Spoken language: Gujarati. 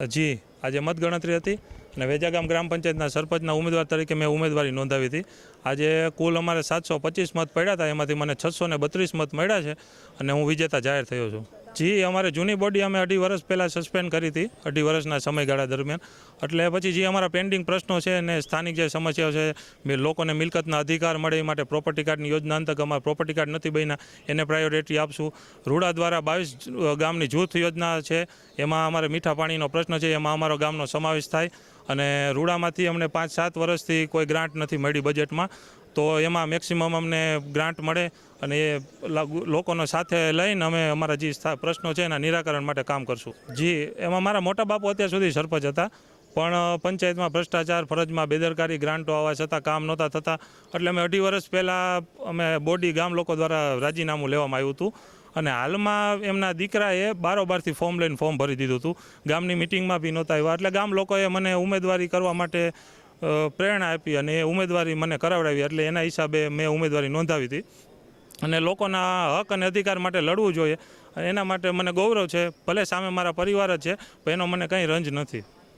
જી, આજે મતગણતરી હતી અને વેજાગામ ગ્રામ પંચાયતના સરપંચના ઉમેદવાર તરીકે મેં ઉમેદવારી નોંધાવી હતી. આજે કુલ અમારે સાતસો પચીસ મત પડ્યા હતા, એમાંથી મને છસો ને બત્રીસ મત મળ્યા છે અને હું વિજેતા જાહેર થયો છું. જી, અમારે જૂની બોડી અમે અઢી વર્ષ પહેલાં સસ્પેન્ડ કરી હતી, અઢી વર્ષના સમયગાળા દરમિયાન. એટલે પછી જે અમારા પેન્ડિંગ પ્રશ્નો છે અને સ્થાનિક જે સમસ્યાઓ છે લોકોને મિલકતના અધિકાર મળે એ માટે પ્રોપર્ટી કાર્ડની યોજના અંતર્ગત અમારા પ્રોપર્ટી કાર્ડ નથી બન્યા, એને પ્રાયોરિટી આપશું. રૂડા દ્વારા બાવીસ ગામની જૂથ યોજના છે, એમાં અમારે મીઠા પાણીનો પ્રશ્ન છે, એમાં અમારો ગામનો સમાવેશ થાય. અને રૂડામાંથી અમને પાંચ સાત વર્ષથી કોઈ ગ્રાન્ટ નથી મળી બજેટમાં. તો એમાં મેક્સિમમ અમને ગ્રાન્ટ મળે અને એ લોકોનો સાથે લઈને અમે અમારા જે પ્રશ્નો છે એના નિરાકરણ માટે કામ કરશું. જી, એમાં મારા મોટા બાપુ અત્યાર સુધી સરપંચ હતા. પણ પંચાયતમાં ભ્રષ્ટાચાર, ફરજમાં બેદરકારી ગ્રાન્ટો આવવા છતાં કામ નહોતા થતા. એટલે અમે અઢી વર્ષ પહેલાં અમે બોડી ગામ લોકો દ્વારા રાજીનામું લેવામાં આવ્યું હતું. અને હાલમાં એમના દીકરાએ બારોબારથી ફોર્મ લઈને ફોર્મ ભરી દીધું હતું. ગામની મિટિંગમાં બી નહોતા આવ્યા. એટલે ગામ લોકોએ મને ઉમેદવારી કરવા માટે પ્રેરણા આપી અને એ ઉમેદવારી મને કરાવડાવી. એટલે એના હિસાબે મેં ઉમેદવારી નોંધાવી હતી. અને લોકોના હક અને અધિકાર માટે લડવું જોઈએ. એના માટે મને ગૌરવ છે. ભલે સામે મારા પરિવાર જ છે, પણ એનો મને કંઈ રંજ નથી.